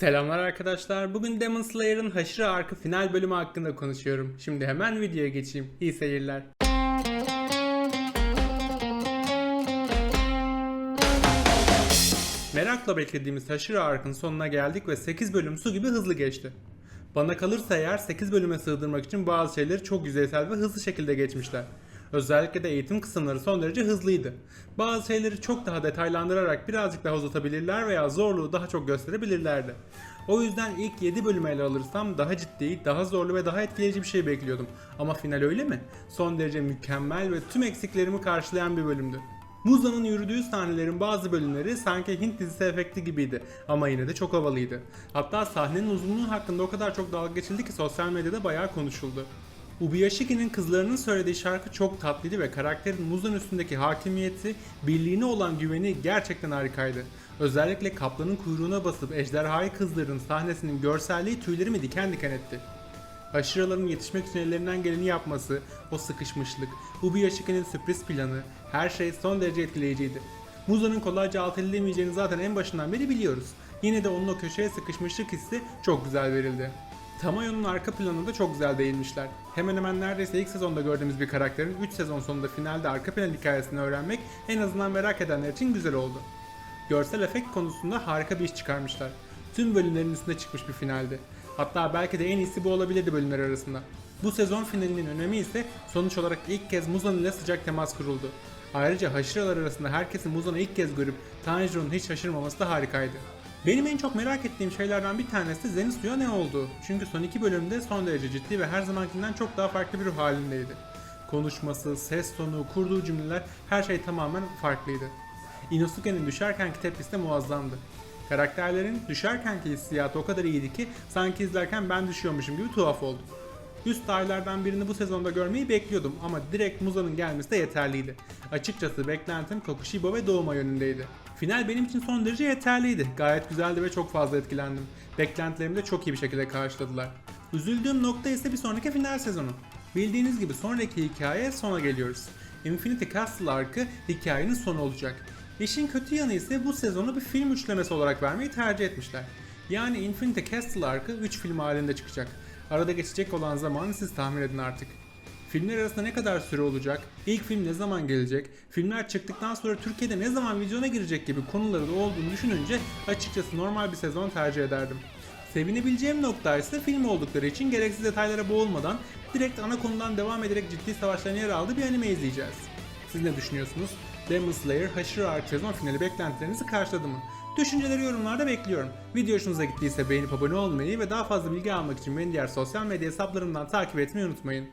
Selamlar arkadaşlar. Bugün Demon Slayer'ın Haşire Arkı final bölümü hakkında konuşuyorum. Şimdi hemen videoya geçeyim. İyi seyirler. Merakla beklediğimiz Haşire Ark'ın sonuna geldik ve 8 bölüm su gibi hızlı geçti. Bana kalırsa eğer 8 bölüme sığdırmak için bazı şeyleri çok yüzeysel ve hızlı şekilde geçmişler. Özellikle de eğitim kısımları son derece hızlıydı. Bazı şeyleri çok daha detaylandırarak birazcık daha uzatabilirler veya zorluğu daha çok gösterebilirlerdi. O yüzden ilk 7 bölümü ele alırsam daha ciddi, daha zorlu ve daha etkileyici bir şey bekliyordum. Ama final öyle mi? Son derece mükemmel ve tüm eksiklerimi karşılayan bir bölümdü. Muza'nın yürüdüğü sahnelerin bazı bölümleri sanki Hint dizisi efekti gibiydi ama yine de çok havalıydı. Hatta sahnenin uzunluğu hakkında o kadar çok dalga geçildi ki sosyal medyada bayağı konuşuldu. Ubuyashiki'nin kızlarının söylediği şarkı çok tatlıydı ve karakterin Muza'nın üstündeki hakimiyeti, birliğine olan güveni gerçekten harikaydı. Özellikle kaplanın kuyruğuna basıp ejderhayı kızdırın sahnesinin görselliği tüylerimi diken diken etti. Aşırıların yetişmek için ellerinden geleni yapması, o sıkışmışlık, Ubuyashiki'nin sürpriz planı, her şey son derece etkileyiciydi. Muza'nın kolayca alt edilemeyeceğini zaten en başından beri biliyoruz. Yine de onun o köşeye sıkışmışlık hissi çok güzel verildi. Tamayo'nun arka planına da çok güzel değinmişler. Hemen hemen neredeyse ilk sezonda gördüğümüz bir karakterin 3 sezon sonunda finalde arka plan hikayesini öğrenmek en azından merak edenler için güzel oldu. Görsel efekt konusunda harika bir iş çıkarmışlar. Tüm bölümlerin üstüne çıkmış bir finaldi. Hatta belki de en iyisi bu olabilirdi bölümler arasında. Bu sezon finalinin önemi ise sonuç olarak ilk kez Muzan ile sıcak temas kuruldu. Ayrıca haşıralar arasında herkesin Muzan'ı ilk kez görüp Tanjiro'nun hiç şaşırmaması da harikaydı. Benim en çok merak ettiğim şeylerden bir tanesi Zenitsu'ya ne oldu? Çünkü son iki bölümde son derece ciddi ve her zamankinden çok daha farklı bir ruh halindeydi. Konuşması, ses tonu, kurduğu cümleler her şey tamamen farklıydı. Inosuke'nin düşerkenki tepkisi de muazzamdı. Karakterlerin düşerkenki hissiyatı o kadar iyiydi ki sanki izlerken ben düşüyormuşum gibi tuhaf oldu. Üst aylardan birini bu sezonda görmeyi bekliyordum ama direkt Muza'nın gelmesi de yeterliydi. Açıkçası beklentim Kokushibo ve Doğuma yönündeydi. Final benim için son derece yeterliydi. Gayet güzeldi ve çok fazla etkilendim. Beklentilerimi de çok iyi bir şekilde karşıladılar. Üzüldüğüm nokta ise bir sonraki final sezonu. Bildiğiniz gibi sonraki hikaye sona geliyoruz. Infinity Castle arkı hikayenin sonu olacak. İşin kötü yanı ise bu sezonu bir film üçlemesi olarak vermeyi tercih etmişler. Yani Infinity Castle arkı 3 film halinde çıkacak. Arada geçecek olan zamanı siz tahmin edin artık. Filmler arasında ne kadar süre olacak, ilk film ne zaman gelecek, filmler çıktıktan sonra Türkiye'de ne zaman vizyona girecek gibi konuları da olduğunu düşününce açıkçası normal bir sezon tercih ederdim. Sevinebileceğim nokta ise film oldukları için gereksiz detaylara boğulmadan direkt ana konudan devam ederek ciddi savaşların yer aldığı bir anime izleyeceğiz. Siz ne düşünüyorsunuz? Demon Slayer Haşire Ark sezon finali beklentilerinizi karşıladı mı? Düşünceleri yorumlarda bekliyorum. Video hoşunuza gittiyse beğenip abone olmayı ve daha fazla bilgi almak için beni diğer sosyal medya hesaplarımdan takip etmeyi unutmayın.